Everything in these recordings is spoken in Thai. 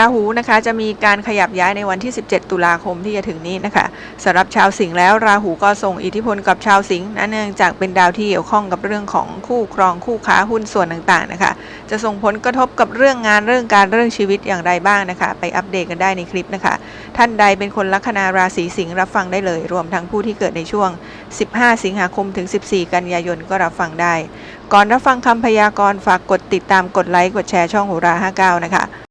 ราหูนะคะ จะมีการขยับย้ายในวันที่ 17 ตุลาคมที่จะถึงนี้นะคะสำหรับชาวสิงห์แล้วราหูก็ส่งอิทธิพลกับชาวสิงห์นะเนื่องจากเป็นดาวที่เกี่ยวข้องกับเรื่องของคู่ครองคู่ค้าหุ้นส่วนต่างๆนะคะ จะส่งผลกระทบกับเรื่องงานเรื่องการเรื่องชีวิตอย่างไรบ้างนะคะ ไปอัปเดตกันได้ในคลิปนะคะ ท่านใดเป็นคนลัคนาราศีสิงห์รับฟังได้เลย รวมทั้งผู้ที่เกิดในช่วง 15 สิงหาคมถึง 14 กันยายนก็รับฟังได้ ก่อนรับฟังคำพยากรณ์ฝากกดติดตามกดไลค์กดแชร์ช่องโหรา59นะคะ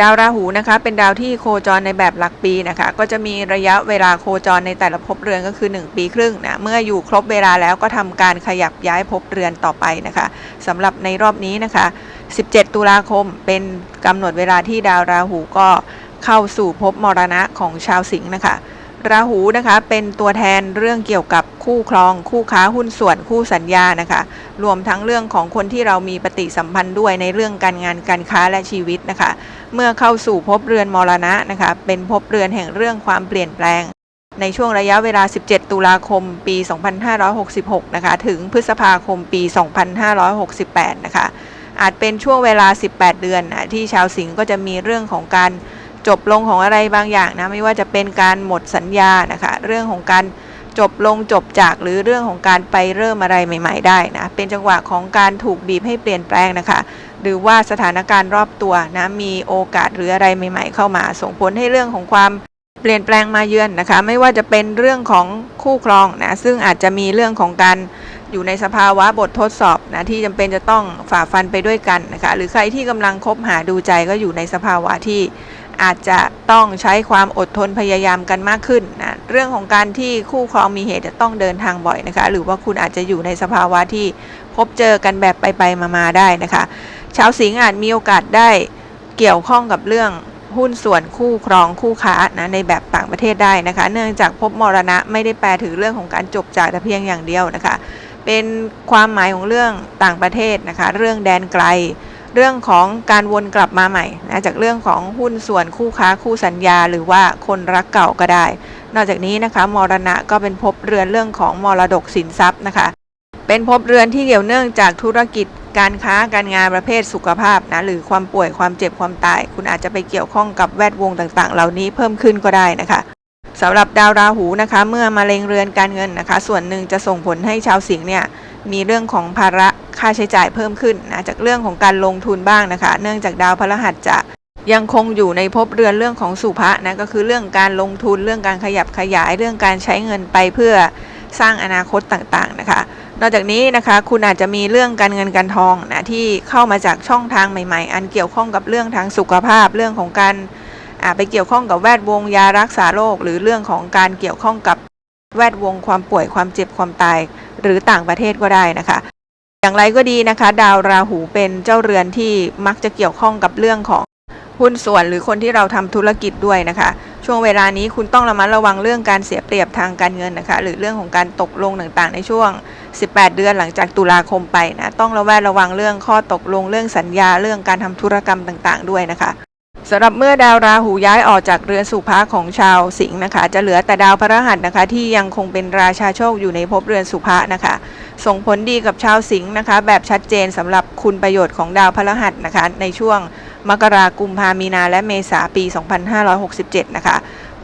ดาวราหูนะคะเป็นดาวที่โคจรในแบบหลักปีนะคะก็จะมีระยะเวลาโคจรในแต่ละภพเรือนก็คือ 1 ปีครึ่งนะเมื่ออยู่ครบเวลาแล้วก็ทำการขยับย้ายภพเรือนต่อไปนะคะสำหรับในรอบนี้นะคะ 17 ตุลาคมเป็นกำหนดเวลาที่ดาวราหูก็เข้าสู่ภพมรณะของชาวสิงห์นะคะ ราหูนะคะเป็นตัวแทนเรื่องเกี่ยวกับคู่ครอง คู่ค้าหุ้นส่วนคู่สัญญานะคะ รวมทั้งเรื่องของคนที่เรามีปฏิสัมพันธ์ด้วยในเรื่องการงานการค้าและชีวิตนะคะ เมื่อเข้าสู่ภพเรือนมรณะนะคะ เป็นภพเรือนแห่งเรื่องความเปลี่ยนแปลง ในช่วงระยะเวลา 17 ตุลาคม ปี 2566 นะคะ ถึงพฤษภาคมปี 2568 นะคะ อาจเป็นช่วงเวลา 18 เดือนนะที่ชาวสิงห์ก็จะมีเรื่องของการ จบลงของอะไรบางอย่างนะไม่ว่าจะเป็นการหมดสัญญานะคะเรื่องของการจบลงจบจากหรือเรื่องของการไปเริ่มอะไรใหม่ ๆ ได้นะเป็นจังหวะของการถูกบีบให้เปลี่ยนแปลงนะคะ หรือว่าสถานการณ์รอบตัวนะมีโอกาสหรืออะไรใหม่ ๆ เข้ามา ส่งผลให้เรื่องของความเปลี่ยนแปลงมาเยือนนะคะ ไม่ว่าจะเป็นเรื่องของคู่ครองนะซึ่งอาจจะมีเรื่องของการอยู่ในสภาวะบททดสอบนะที่จำเป็นจะต้องฝ่าฟันไปด้วยกันนะคะหรือใครที่กำลังคบหาดูใจก็อยู่ในสภาวะที่ อาจจะต้องใช้ความอดทนพยายามกันมากขึ้นนะเรื่องของการที่คู่ครองมีเหตุจะต้องเดินทางบ่อยนะคะ หรือว่าคุณอาจจะอยู่ในสภาวะที่พบเจอกันแบบไปๆมาๆได้นะคะ ชาวสิงห์อาจมีโอกาสได้เกี่ยวข้องกับเรื่องหุ้นส่วนคู่ครองคู่ค้านะในแบบต่างประเทศได้นะคะ เนื่องจากพบมรณะไม่ได้แปลถึงเรื่องของการจบจากแต่เพียงอย่างเดียวนะคะ เป็นความหมายของเรื่องต่างประเทศนะคะ เรื่องแดนไกล เรื่องของการวนกลับมาใหม่นะจากเรื่องของหุ้นส่วนคู่ค้าคู่สัญญา หรือว่าคนรักเก่าก็ได้ นอกจากนี้นะคะมรณะก็เป็นภพเรือนเรื่องของมรดกสินทรัพย์นะคะ เป็นภพเรือนที่เกี่ยวเนื่องจากธุรกิจการค้าการงานประเภทสุขภาพนะหรือความป่วยความเจ็บความตาย คุณอาจจะไปเกี่ยวข้องกับแวดวงต่างๆ เหล่านี้เพิ่มขึ้นก็ได้นะคะสำหรับดาวราหูนะคะ เมื่อมาเล็งเรือนการเงินนะคะ ส่วนหนึ่งจะส่งผลให้ชาวสิงห์เนี่ยมีเรื่องของภาระ ค่าใช้จ่ายเพิ่มขึ้นนะจากเรื่องของการลงทุนบ้างนะคะ เนื่องจากดาวพฤหัสจะยังคงอยู่ในภพเรือนเรื่องของสุภะนะก็คือเรื่องการลงทุนเรื่องการขยับขยาย เรื่องการใช้เงินไปเพื่อสร้างอนาคตต่างๆนะคะ นอกจากนี้นะคะคุณอาจจะมีเรื่องการเงินการทองนะที่เข้ามาจากช่องทางใหม่ ๆ อันเกี่ยวข้องกับเรื่องทางสุขภาพ เรื่องของการอ่าไปเกี่ยวข้องกับแวดวงยารักษาโรคหรือเรื่องของการเกี่ยวข้องกับแวดวงความป่วยความเจ็บความตาย หรือต่างประเทศก็ได้นะคะ อย่างไรก็ดีนะคะ ดาวราหูเป็นเจ้าเรือนที่มักจะเกี่ยวข้องกับเรื่องของหุ้นส่วนหรือคนที่เราทำธุรกิจด้วยนะคะ ช่วงเวลานี้คุณต้องระมัดระวังเรื่องการเสียเปรียบทางการเงินนะคะ หรือเรื่องของการตกลงต่างๆ ในช่วง 18 เดือนหลังจากตุลาคมไปนะต้องระแวดระวังเรื่องข้อตกลงเรื่องสัญญาเรื่องการทำธุรกรรมต่างๆ ด้วยนะคะ สำหรับเมื่อดาวราหูย้ายออกจากเรือนสุภาของชาวสิงห์นะคะ จะเหลือแต่ดาวพฤหัสนะคะ ที่ยังคงเป็นราชาโชคอยู่ในภพเรือนสุภานะคะ ส่งผลดีกับชาวสิงห์นะคะ แบบชัดเจนสำหรับคุณประโยชน์ของดาวพฤหัสนะคะ ในช่วงมกรากุมภามีนาและเมษาปี 2567 นะคะ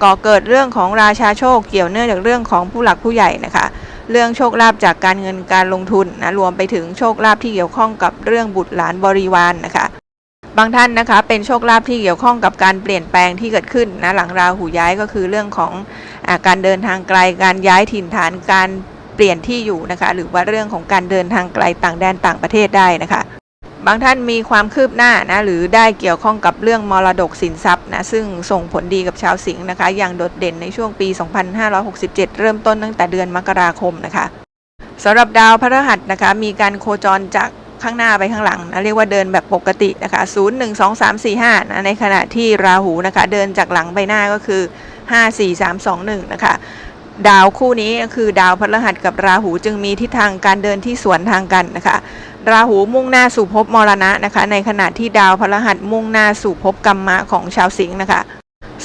ก่อเกิดเรื่องของราชาโชคเกี่ยวเนื่องจากเรื่องของผู้หลักผู้ใหญ่นะคะ เรื่องโชคลาภจากการเงินการลงทุนนะรวมไปถึงโชคลาภที่เกี่ยวข้องกับเรื่องบุตรหลานบริวารนนะคะ บางท่านนะคะ เป็นโชคลาภที่เกี่ยวข้องกับการเปลี่ยนแปลงที่เกิดขึ้นนะหลังราหูย้ายก็คือเรื่องของอาการเดินทางไกลการย้ายถิ่นฐานการเปลี่ยนที่อยู่นะคะหรือว่าเรื่องของการเดินทางไกลต่างแดนต่างประเทศได้นะคะบางท่านมีความคืบหน้านะหรือได้เกี่ยวข้องกับเรื่องมรดกสินทรัพย์นะซึ่งส่งผลดีกับชาวสิงห์นะคะ อย่างโดดเด่นในช่วงปี 2567 เริ่มต้นตั้งแต่เดือนมกราคมนะคะสำหรับดาวพฤหัสนะคะมีการโคจรจาก ข้างหน้าไปข้างหลังนะเรียกว่าเดินแบบปกตินะคะ0 1 2 3 4 5นะในขณะที่ราหูนะคะ เดินจากหลังไปหน้าก็คือ 5 4 3 2 1 นะคะ ดาวคู่นี้คือดาวพฤหัสกับราหูจึงมีทิศทางการเดินที่สวนทางกันนะคะ ราหูมุ่งหน้าสู่ภพมรณะนะคะ ในขณะที่ดาวพฤหัสมุ่งหน้าสู่ภพกรรมะของชาวสิงห์นะคะ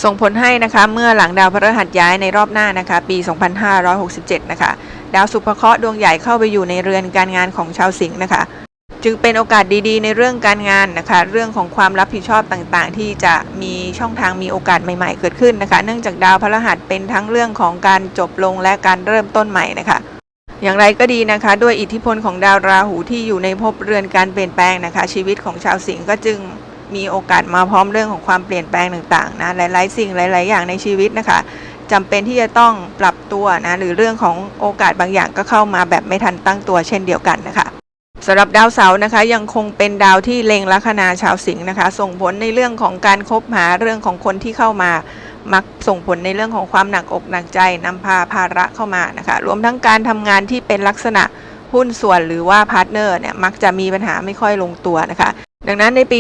ส่งผลให้นะคะเมื่อหลังดาวพฤหัสย้ายในรอบหน้านะคะ ปี 2567 นะคะ ดาวสุภเคราะห์ดวงใหญ่เข้าไปอยู่ในเรือนการงานของชาวสิงห์นะคะ จึงเป็นโอกาสดีๆ ในเรื่องการงานนะคะ เรื่องของความรับผิดชอบต่างๆ ที่จะมีช่องทางมีโอกาสใหม่ๆ เกิดขึ้นนะคะ เนื่องจากดาวพฤหัสเป็นทั้งเรื่องของการจบลงและการเริ่มต้นใหม่นะคะ อย่างไรก็ดีนะคะ ด้วยอิทธิพลของดาวราหูที่อยู่ในภพเรือนการเปลี่ยนแปลงนะคะ ชีวิตของชาวสิงห์ก็จึงมีโอกาสมาพร้อมเรื่องของความเปลี่ยนแปลงต่างๆนะหลายๆ สิ่งหลาย ๆ อย่างในชีวิตนะคะจำเป็นที่จะต้องปรับตัวนะหรือเรื่องของโอกาสบางอย่างก็เข้ามาแบบไม่ทันตั้งตัวเช่นเดียวกันนะคะ สำหรับดาวเสาร์นะคะยังคงเป็นดาวที่เล็งลัคนาชาวสิงห์นะคะ ส่งผลในเรื่องของการคบหาเรื่องของคนที่เข้ามา มักส่งผลในเรื่องของความหนักอกหนักใจนำพาภาระเข้ามานะคะรวมทั้งการทำงานที่เป็นลักษณะหุ้นส่วนหรือว่าพาร์ทเนอร์เนี่ยมักจะมีปัญหาไม่ค่อยลงตัวนะคะ ดังนั้นในปี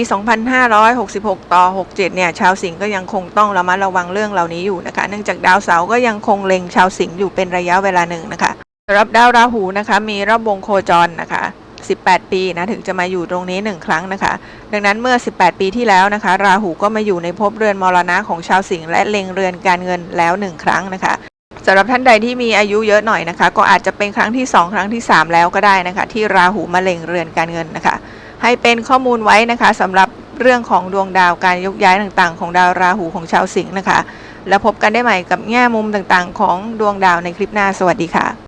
2566 ต่อ 67 เนี่ยชาวสิงห์ก็ยังคงต้องระมัดระวังเรื่องเหล่านี้อยู่นะคะ เนื่องจากดาวเสาร์ก็ยังคงเล็งชาวสิงห์อยู่เป็นระยะเวลาหนึ่งนะคะสำหรับดาวราหูนะคะมีรอบวงโคจรนะคะ 18 ปีนะถึงจะมาอยู่ตรงนี้ 1 ครั้งนะคะ ดังนั้นเมื่อ 18 ปีที่แล้วนะคะ ราหูก็มาอยู่ในภพเรือนมรณะของชาวสิงห์และเล็งเรือนการเงินแล้ว 1 ครั้งนะคะสำหรับท่านใดที่มีอายุเยอะหน่อยนะคะ ก็อาจจะเป็นครั้งที่ 2 ครั้งที่ 3 แล้วก็ได้นะคะ ที่ราหูมาเล็งเรือนการเงินนะคะ ให้เป็นข้อมูลไว้นะคะสำหรับเรื่องของดวงดาวการยกย้ายต่างๆ ของดาวราหูของชาวสิงห์นะคะ แล้วพบกันได้ใหม่กับแง่มุมต่างๆ ของดวงดาวในคลิปหน้าสวัสดีค่ะ